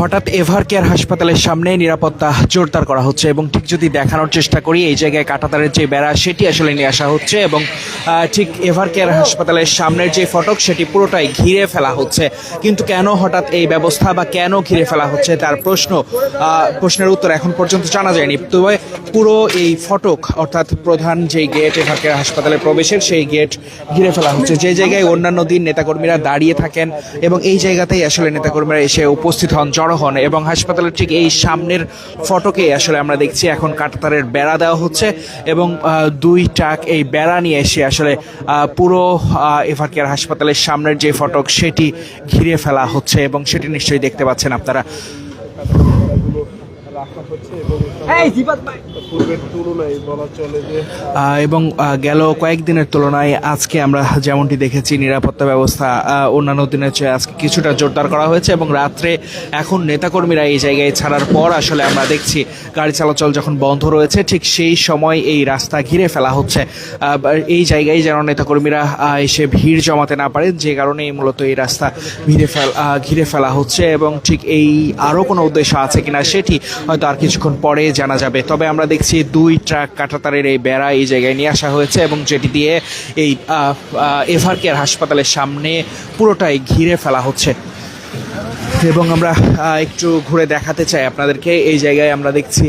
হঠাৎ ever care হাসপাতালের সামনে নিরাপত্তা জোরদার করা হচ্ছে এবং ঠিক যদি দেখানোর চেষ্টা করি, এই জায়গায় কাটাতারের যে বেড়া, সেটি আসলে নিয়ে আসা হচ্ছে এবং ঠিক এভার কেয়ার হাসপাতালের সামনের যে ফটক, সেটি পুরোটাই ঘিরে ফেলা হচ্ছে। কিন্তু কেন হঠাৎ এই ব্যবস্থা বা কেন ঘিরে ফেলা হচ্ছে, তার প্রশ্ন প্রশ্নের উত্তর এখন পর্যন্ত জানা যায়নি। তবে পুরো এই ফটক, অর্থাৎ প্রধান যে গেট এভার কেয়ার হাসপাতালে প্রবেশের, সেই গেট ঘিরে ফেলা হচ্ছে। যে জায়গায় অন্যান্য দিন নেতাকর্মীরা দাঁড়িয়ে থাকেন এবং এই জায়গাতেই আসলে নেতাকর্মীরা এসে উপস্থিত হন। জড়ো হন এবং হাসপাতালের ঠিক এই সামনের ফটকে আসলে আমরা দেখছি এখন কাটাতারের বেড়া দেওয়া হচ্ছে এবং দুই টাক এই বেড়া নিয়ে এসে আসলে পুরো এভার কেয়ার হাসপাতালের সামনের যে ফটক সেটি ঘিরে ফেলা হচ্ছে এবং সেটি নিশ্চয়ই দেখতে পাচ্ছেন আপনারা। রাখা হচ্ছে এবং পূর্বের তুলনায় বলা চলে যে এবং গেল কয়েকদিনের তুলনায় আজকে আমরা যেমনটি দেখেছি নিরাপত্তা ব্যবস্থা অন্যান্য দিনের চেয়ে আজকে কিছুটা জোরদার করা হয়েছে এবং রাত্রে এখন নেতাকর্মীরা এই জায়গায় ছাড়ার পর আসলে আমরা দেখছি গাড়ি চলাচল যখন বন্ধ রয়েছে ঠিক সেই সময় এই রাস্তা ঘিরে ফেলা হচ্ছে। এই জায়গায় যেন নেতাকর্মীরা এসে ভিড় জমাতে না পারেন যে কারণেই মূলত এই রাস্তা ঘিরে ফেলা ঘিরে ফেলা হচ্ছে এবং ঠিক এই আরও কোনো উদ্দেশ্য আছে কিনা সেটি হয়তো আর কিছুক্ষণ পরে জানা যাবে। তবে আমরা দেখছি দুই ট্রাক কাঁটাতারের এই বেড়া এই জায়গায় নিয়ে আসা হয়েছে এবং যেটি দিয়ে এই এভার কেয়ার হাসপাতালের সামনে পুরোটাই ঘিরে ফেলা হচ্ছে। এবং আমরা একটু ঘুরে দেখাতে চাই আপনাদেরকে। এই জায়গায় আমরা দেখছি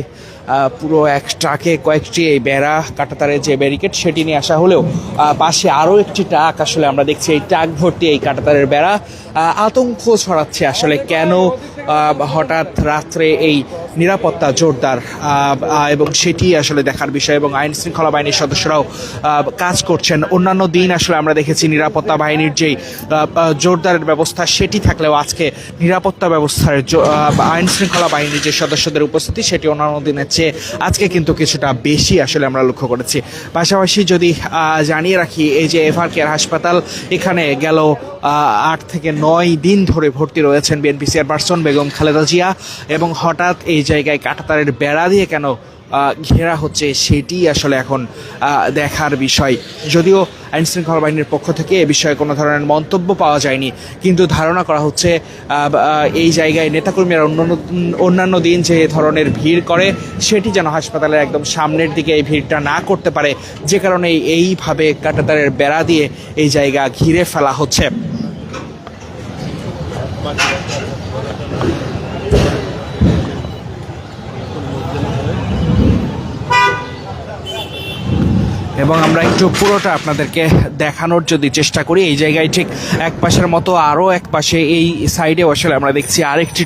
পুরো এক ট্রাকে কয়েকটি এই বেড়া কাটাতারের যে ব্যারিকেড সেটি নিয়ে আসা হলেও পাশে আরও একটি ট্রাক আসলে আমরা দেখছি। এই ট্রাক ভর্তি এই কাটাতারের বেড়া আতঙ্ক ছড়াচ্ছে আসলে কেন হঠাৎ রাত্রে এই নিরাপত্তা জোরদার এবং সেটি আসলে দেখার বিষয় এবং আইন শৃঙ্খলা বাহিনীর সদস্যরাও কাজ করছেন। অন্যান্য দিন আসলে আমরা দেখেছি নিরাপত্তা বাহিনীর যেই জোরদারের ব্যবস্থা, সেটি থাকলেও আজকে নিরাপত্তা ব্যবস্থার আইন শৃঙ্খলা বাহিনীর যে সদস্যদের উপস্থিতি, সেটি অন্যান্য দিনের চেয়ে আজকে কিন্তু কিছুটা বেশি আসলে আমরা লক্ষ্য করেছি। পাশাপাশি যদি জানিয়ে রাখি, এই যে এভার কেয়ার হাসপাতাল, এখানে গেল আট থেকে নয় দিন ধরে ভর্তি রয়েছেন বিএনপি চেয়ারপারসন বেগম খালেদা জিয়া এবং হঠাৎ এই জায়গায় কাঁটাতারের বেড়া দিয়ে কেন ঘেরা হচ্ছে সেটি আসলে এখন দেখার বিষয়। যদিও আইন শৃঙ্খলা বাহিনীর পক্ষ থেকে এ বিষয়ে কোনো ধরনের মন্তব্য পাওয়া যায়নি, কিন্তু ধারণা করা হচ্ছে এই জায়গায় নেতাকর্মীরা অন্যান্য অন্যান্য দিন যে ধরনের ভিড় করে, সেটি যেন হাসপাতালের একদম সামনের দিকে এই ভিড়টা না করতে পারে। যে কারণে এইভাবে কাটাতারের বেড়া দিয়ে এই জায়গা ঘিরে ফেলা হচ্ছে। এবং আমরা একটু পুরোটা আপনাদেরকে দেখানোর যদি চেষ্টা করি, এই জায়গায় ঠিক এক পাশের মতো আরও এক পাশে এই সাইডে আসলে আমরা দেখছি আরেকটি